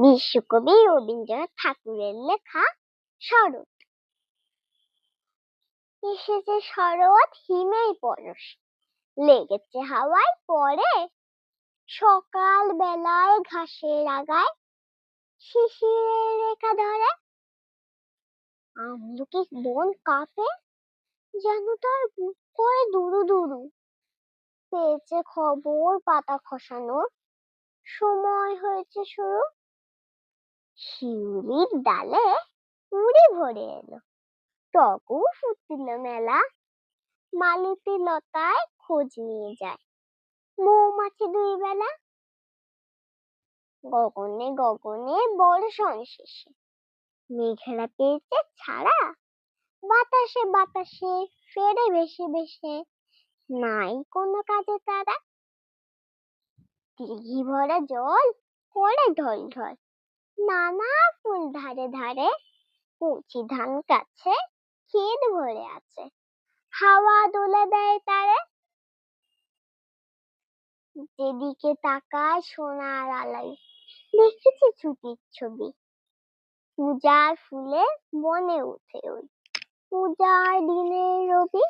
বিশ্বকবি রবীন্দ্রনাথ ঠাকুরের লেখা শরৎ। এসেছে শরৎ হিমের পরশ। লেগেছে হাওয়ায় পরে সকাল বেলায় ঘাসের আগায় শিশিরের রেখা ধরে। আমলকি বন কাঁপে যেন তার বুক করে দুরু দুরু। পেয়েছে খবর, পাতা খসানোর। সময় হয়েছে শুরু। শিউলির ডালে কুড়ি ভরে এলো। টগু ফুটিল মেলা। মালতী লতায় খোঁজ নিয়ে যায়। মৌমাছি দুই বেলা। গগনে গগনে বর্ষণ শেষে মেঘেরা পেয়েছে ছাড়া। বাতাসে বাতাসে, ফেরে ভেসে ভেসে। নাই কোনো কাজে তারা। দিঘি ভরা জল করে ঢল ঢল নানা ফুল ধারে ধারে কচি ধান কাছে ক্ষেত ভরে আছে। হাওয়া দোলে দেয় তারে। যেদিকে তাকায় সোনার আলাই দেখেছি ছুটির ছবি। পূজার ফুলে বনে উঠে ওই। পূজার দিনে রবি